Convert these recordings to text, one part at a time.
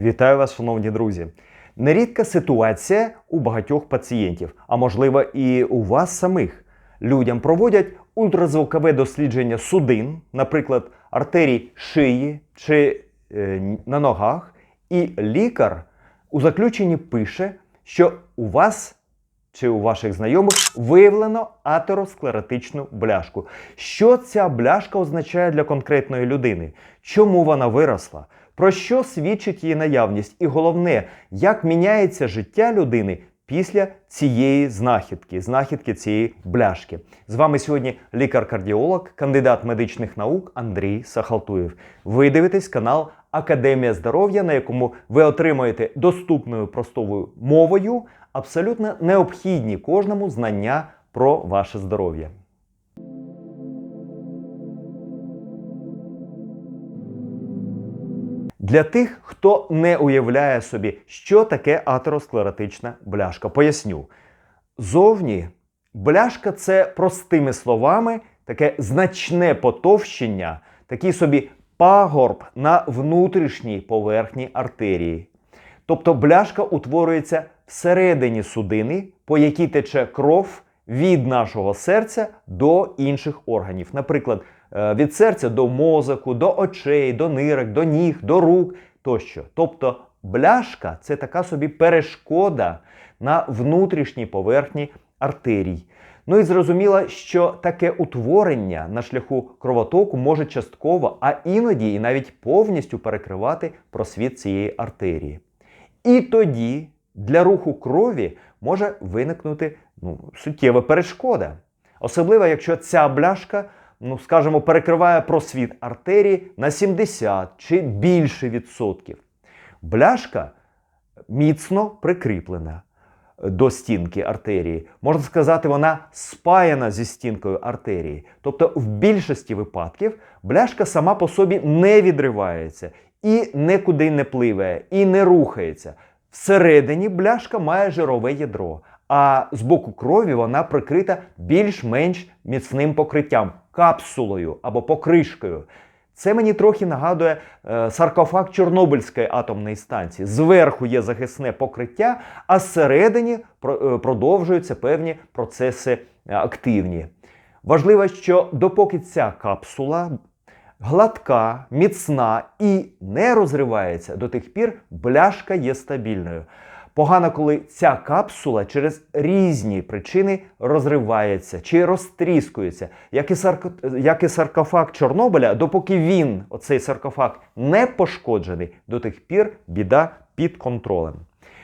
Вітаю вас, шановні друзі. Нерідка ситуація у багатьох пацієнтів, а можливо і у вас самих. Людям проводять ультразвукове дослідження судин, наприклад, артерій шиї чи е, на ногах, і лікар у заключенні пише, що у вас чи у ваших знайомих виявлено атеросклеротичну бляшку. Що ця бляшка означає для конкретної людини? Чому вона виросла? Про що свідчить її наявність? І головне, як міняється життя людини після цієї знахідки, знахідки цієї бляшки. З вами сьогодні лікар-кардіолог, кандидат медичних наук Андрій Сахалтуєв. Ви дивитесь канал Академія здоров'я, на якому ви отримаєте доступною простовою мовою абсолютно необхідні кожному знання про ваше здоров'я. Для тих, хто не уявляє собі, що таке атеросклеротична бляшка, поясню. Зовні бляшка це простими словами таке значне потовщення, такий собі пагорб на внутрішній поверхні артерії. Тобто бляшка утворюється всередині судини, по якій тече кров від нашого серця до інших органів. Наприклад, від серця до мозоку, до очей, до нирок, до ніг, до рук тощо. Тобто бляшка це така собі перешкода на внутрішній поверхні артерій. Ну і зрозуміло, що таке утворення на шляху кровотоку може частково, а іноді і навіть повністю перекривати просвіт цієї артерії. І тоді для руху крові може виникнути ну, суттєва перешкода. Особливо, якщо ця бляшка, ну скажімо, перекриває просвіт артерії на 70 чи більше відсотків. Бляшка міцно прикріплена до стінки артерії. Можна сказати, вона спаяна зі стінкою артерії. Тобто, в більшості випадків бляшка сама по собі не відривається і нікуди не пливе, і не рухається. Всередині бляшка має жирове ядро, а з боку крові вона прикрита більш-менш міцним покриттям, капсулою або покришкою. Це мені трохи нагадує е, саркофаг Чорнобильської атомної станції. Зверху є захисне покриття, а зсередині е, продовжуються певні процеси е, активні. Важливо, що допоки ця капсула гладка, міцна і не розривається, до тих пір бляшка є стабільною. Погано, коли ця капсула через різні причини розривається чи розтріскується, як і, сарко... як і саркофаг Чорнобиля, допоки він, оцей саркофаг, не пошкоджений, до тих пір біда під контролем.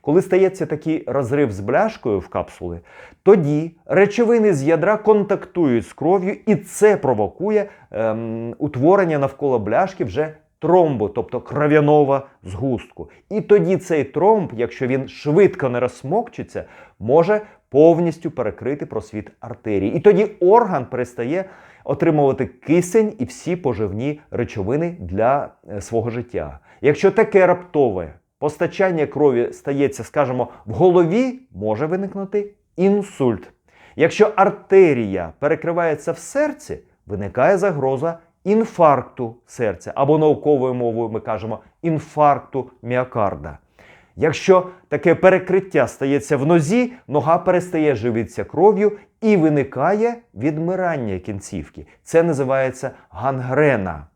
Коли стається такий розрив з бляшкою в капсули, тоді речовини з ядра контактують з кров'ю, і це провокує ем, утворення навколо бляшки вже тромбу, тобто кров'яного згустку. І тоді цей тромб, якщо він швидко не розсмокчиться, може повністю перекрити просвіт артерії. І тоді орган перестає отримувати кисень і всі поживні речовини для е, свого життя. Якщо таке раптове постачання крові стається, скажімо, в голові, може виникнути інсульт. Якщо артерія перекривається в серці, виникає загроза інфаркту серця, або науковою мовою ми кажемо інфаркту міокарда. Якщо таке перекриття стається в нозі, нога перестає живитися кров'ю і виникає відмирання кінцівки. Це називається гангрена.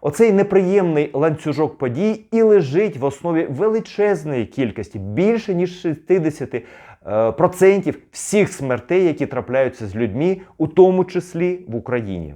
Оцей неприємний ланцюжок подій і лежить в основі величезної кількості, більше ніж 60% е, всіх смертей, які трапляються з людьми, у тому числі в Україні.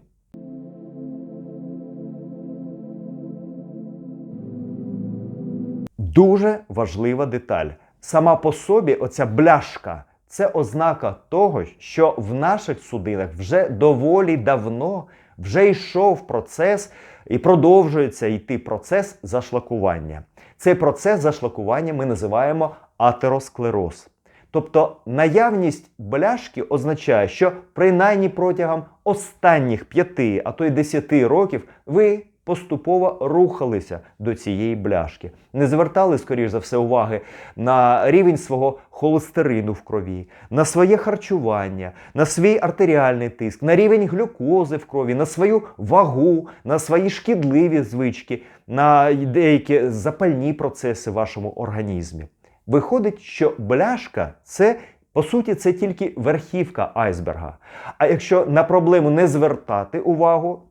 Дуже важлива деталь. Сама по собі оця бляшка це ознака того, що в наших судинах вже доволі давно вже йшов процес і продовжується йти процес зашлакування. Цей процес зашлакування ми називаємо атеросклероз. Тобто наявність бляшки означає, що принаймні протягом останніх 5, а то й 10 років ви поступово рухалися до цієї бляшки, не звертали, скоріш за все, уваги на рівень свого холестерину в крові, на своє харчування, на свій артеріальний тиск, на рівень глюкози в крові, на свою вагу, на свої шкідливі звички, на деякі запальні процеси в вашому організмі. Виходить, що бляшка це по суті це тільки верхівка айсберга. А якщо на проблему не звертати увагу,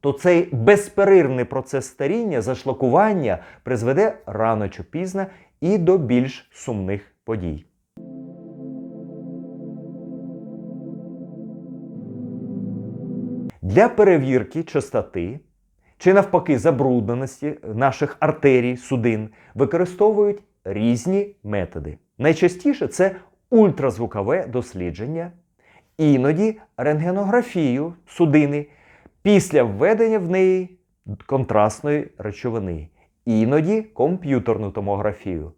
то цей безперервний процес старіння, зашлакування призведе рано чи пізно і до більш сумних подій. Для перевірки чистоти чи навпаки забрудненості наших артерій, судин використовують різні методи. Найчастіше це ультразвукове дослідження, іноді рентгенографію судини після введення в неї контрастної речовини, іноді комп'ютерну томографію.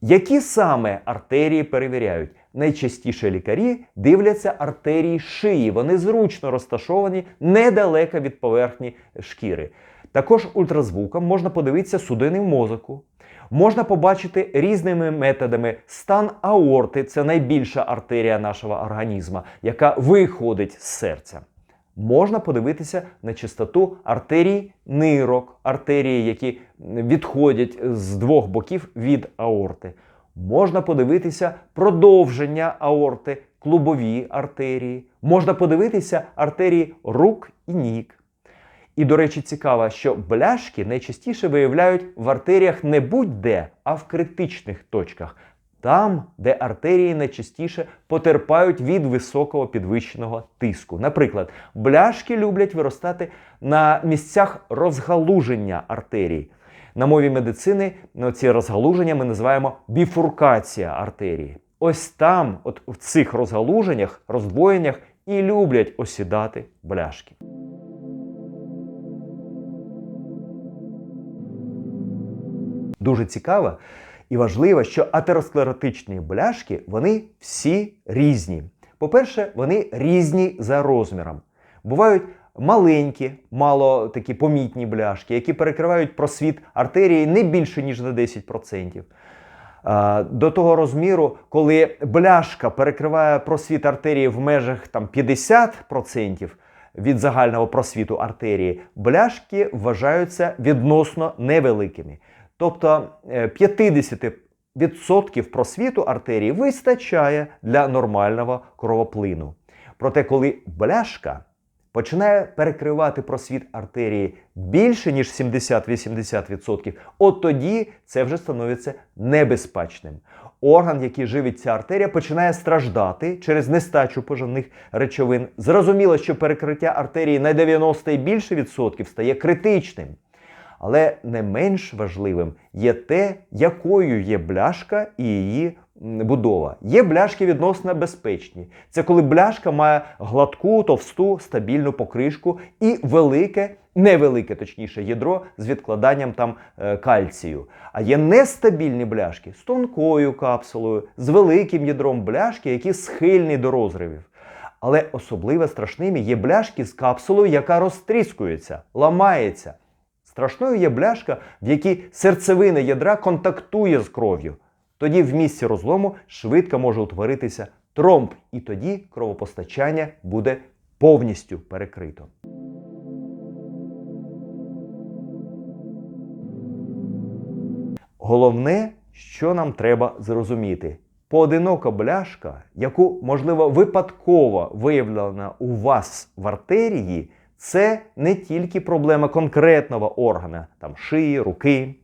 Які саме артерії перевіряють? Найчастіше лікарі дивляться артерії шиї. Вони зручно розташовані недалеко від поверхні шкіри. Також ультразвуком можна подивитися судини мозоку. Можна побачити різними методами стан аорти це найбільша артерія нашого організму, яка виходить з серця. Можна подивитися на чистоту артерій нирок, артерії, які відходять з двох боків від аорти. Можна подивитися продовження аорти, клубові артерії. Можна подивитися артерії рук і ніг. І, до речі, цікаво, що бляшки найчастіше виявляють в артеріях не будь-де, а в критичних точках. Там, де артерії найчастіше потерпають від високого підвищеного тиску. Наприклад, бляшки люблять виростати на місцях розгалуження артерій. На мові медицини ну, ці розгалуження ми називаємо біфуркація артерії. Ось там, от в цих розгалуженнях, роздвоєннях, і люблять осідати бляшки. Дуже цікаво і важливо, що атеросклеротичні бляшки вони всі різні. По-перше, вони різні за розміром. Бувають маленькі, мало такі помітні бляшки, які перекривають просвіт артерії не більше, ніж на 10%. До того розміру, коли бляшка перекриває просвіт артерії в межах там, 50% від загального просвіту артерії, бляшки вважаються відносно невеликими. Тобто 50% просвіту артерії вистачає для нормального кровоплину. Проте, коли бляшка починає перекривати просвіт артерії більше, ніж 70-80%, от тоді це вже становиться небезпечним. Орган, який живить ця артерія, починає страждати через нестачу поживних речовин. Зрозуміло, що перекриття артерії на 90 і більше відсотків стає критичним. Але не менш важливим є те, якою є бляшка і її будова. Є бляшки відносно безпечні. Це коли бляшка має гладку, товсту, стабільну покришку і велике, невелике, точніше, ядро з відкладанням там е, кальцію. А є нестабільні бляшки з тонкою капсулою, з великим ядром бляшки, які схильні до розривів. Але особливо страшними є бляшки з капсулою, яка розтріскується, ламається. Страшною є бляшка, в якій серцевина ядра контактує з кров'ю. Тоді в місці розлому швидко може утворитися тромб, і тоді кровопостачання буде повністю перекрито. Головне, що нам треба зрозуміти. Поодинока бляшка, яку, можливо, випадково виявлена у вас в артерії, це не тільки проблема конкретного органа, там шиї, руки.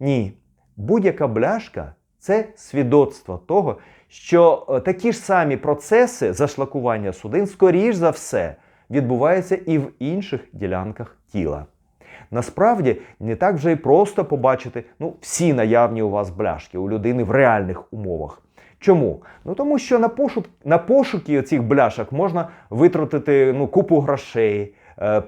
Ні. Будь-яка бляшка це свідоцтво того, що е, такі ж самі процеси зашлакування судин, скоріш за все, відбуваються і в інших ділянках тіла. Насправді не так вже й просто побачити ну, всі наявні у вас бляшки у людини в реальних умовах. Чому? Ну тому що на пошук на пошуки цих бляшок можна витратити ну, купу грошей,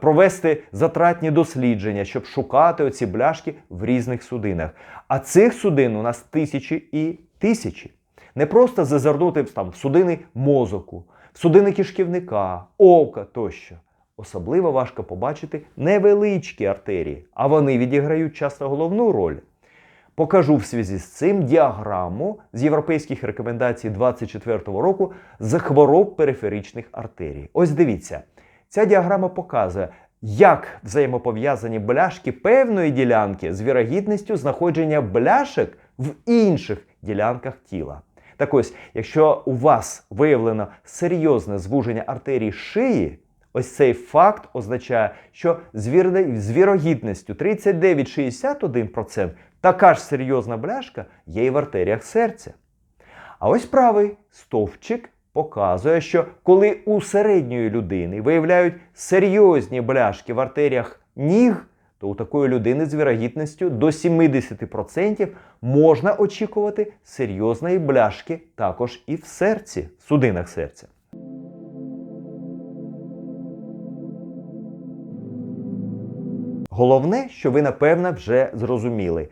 провести затратні дослідження, щоб шукати оці бляшки в різних судинах. А цих судин у нас тисячі і тисячі. Не просто зазирнути там, в судини мозоку, в судини кишківника, ока тощо. особливо важко побачити невеличкі артерії, а вони відіграють часто головну роль. Покажу в зв'язку з цим діаграму з європейських рекомендацій 24-го року з хвороб периферичних артерій. Ось дивіться, ця діаграма показує, як взаємопов'язані бляшки певної ділянки з вірогідністю знаходження бляшок в інших ділянках тіла. Так ось, якщо у вас виявлено серйозне звуження артерій шиї, ось цей факт означає, що з вірогідністю 39-61% така ж серйозна бляшка є і в артеріях серця. А ось правий стовпчик показує, що коли у середньої людини виявляють серйозні бляшки в артеріях ніг, то у такої людини з вірогідністю до 70% можна очікувати серйозної бляшки також і в серці, в судинах серця. Головне, що ви напевно вже зрозуміли.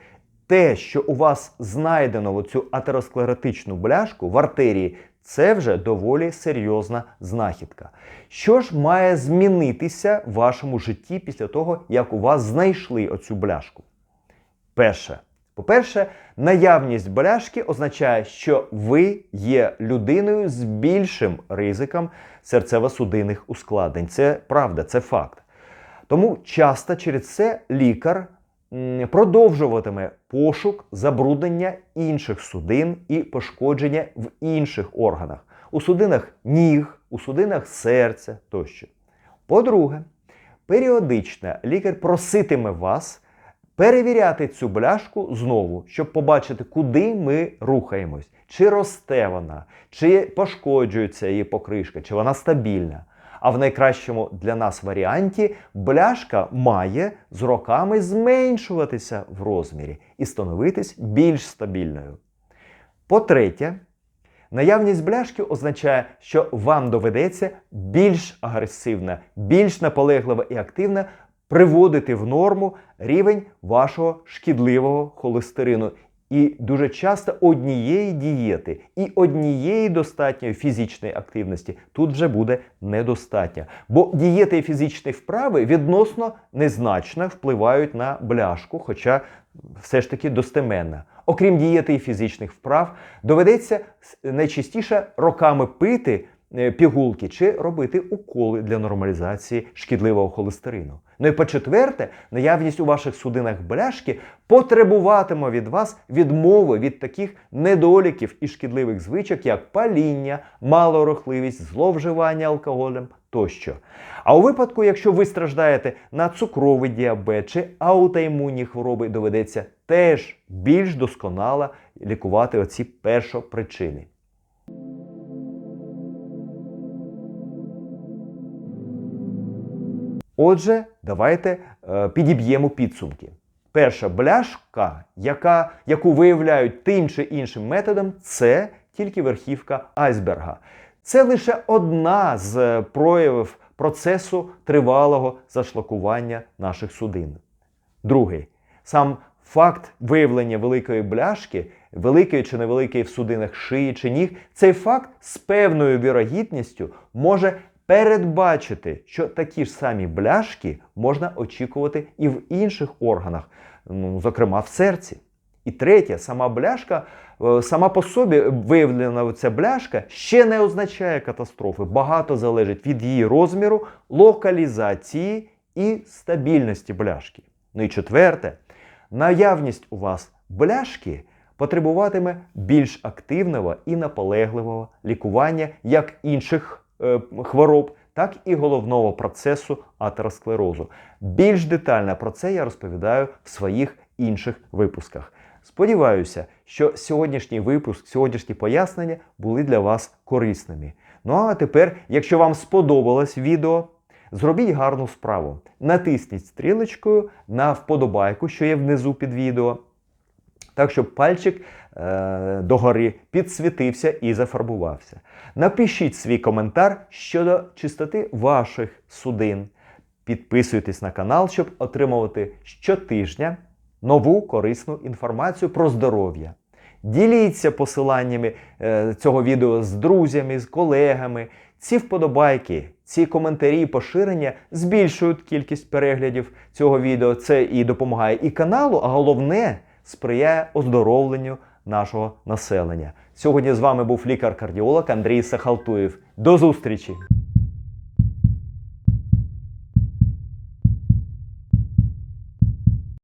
Те, що у вас знайдено цю атеросклеротичну бляшку в артерії, це вже доволі серйозна знахідка. Що ж має змінитися в вашому житті після того, як у вас знайшли оцю бляшку? Перше. По-перше, наявність бляшки означає, що ви є людиною з більшим ризиком серцево-судинних ускладнень. Це правда, це факт. Тому часто через це лікар продовжуватиме пошук забруднення інших судин і пошкодження в інших органах, у судинах ніг, у судинах серця тощо. По-друге, періодично лікар проситиме вас перевіряти цю бляшку знову, щоб побачити, куди ми рухаємось, чи росте вона, чи пошкоджується її покришка, чи вона стабільна. А в найкращому для нас варіанті бляшка має з роками зменшуватися в розмірі і становитись більш стабільною. По-третє, наявність бляшки означає, що вам доведеться більш агресивно, більш наполегливо і активно приводити в норму рівень вашого шкідливого холестерину. І дуже часто однієї дієти і однієї достатньої фізичної активності тут вже буде недостатньо. Бо дієти і фізичні вправи відносно незначно впливають на бляшку, хоча все ж таки достеменно. Окрім дієти і фізичних вправ, доведеться найчастіше роками пити пігулки чи робити уколи для нормалізації шкідливого холестерину. Ну і по-четверте, наявність у ваших судинах бляшки потребуватиме від вас відмови від таких недоліків і шкідливих звичок, як паління, малорухливість, зловживання алкоголем тощо. А у випадку, якщо ви страждаєте на цукровий діабет чи аутоімунні хвороби, доведеться теж більш досконало лікувати оці першопричини. Отже, давайте е, підіб'ємо підсумки. Перша бляшка, яка, яку виявляють тим чи іншим методом, це тільки верхівка айсберга. Це лише одна з е, проявів процесу тривалого зашлакування наших судин. Другий сам факт виявлення великої бляшки, великої чи невеликої в судинах шиї чи ніг, цей факт з певною вірогідністю може передбачити, що такі ж самі бляшки можна очікувати і в інших органах, ну, зокрема в серці. І третє, сама бляшка, е, сама по собі виявлена ця бляшка ще не означає катастрофи. Багато залежить від її розміру, локалізації і стабільності бляшки. Ну і четверте, наявність у вас бляшки потребуватиме більш активного і наполегливого лікування як інших хвороб, так і головного процесу атеросклерозу. Більш детально про це я розповідаю в своїх інших випусках. Сподіваюся, що сьогоднішній випуск, сьогоднішні пояснення були для вас корисними. Ну а тепер, якщо вам сподобалось відео, зробіть гарну справу. Натисніть стрілочкою на вподобайку, що є внизу під відео. Так, щоб пальчик е, Е, догори, підсвітився і зафарбувався. Напишіть свій коментар щодо чистоти ваших судин. Підписуйтесь на канал, щоб отримувати щотижня нову корисну інформацію про здоров'я. Діліться посиланнями е, цього відео з друзями, з колегами. Ці вподобайки, ці коментарі і поширення збільшують кількість переглядів цього відео. Це і допомагає і каналу, а головне сприяє оздоровленню нашого населення. Сьогодні з вами був лікар-кардіолог Андрій Сахалтуєв. До зустрічі!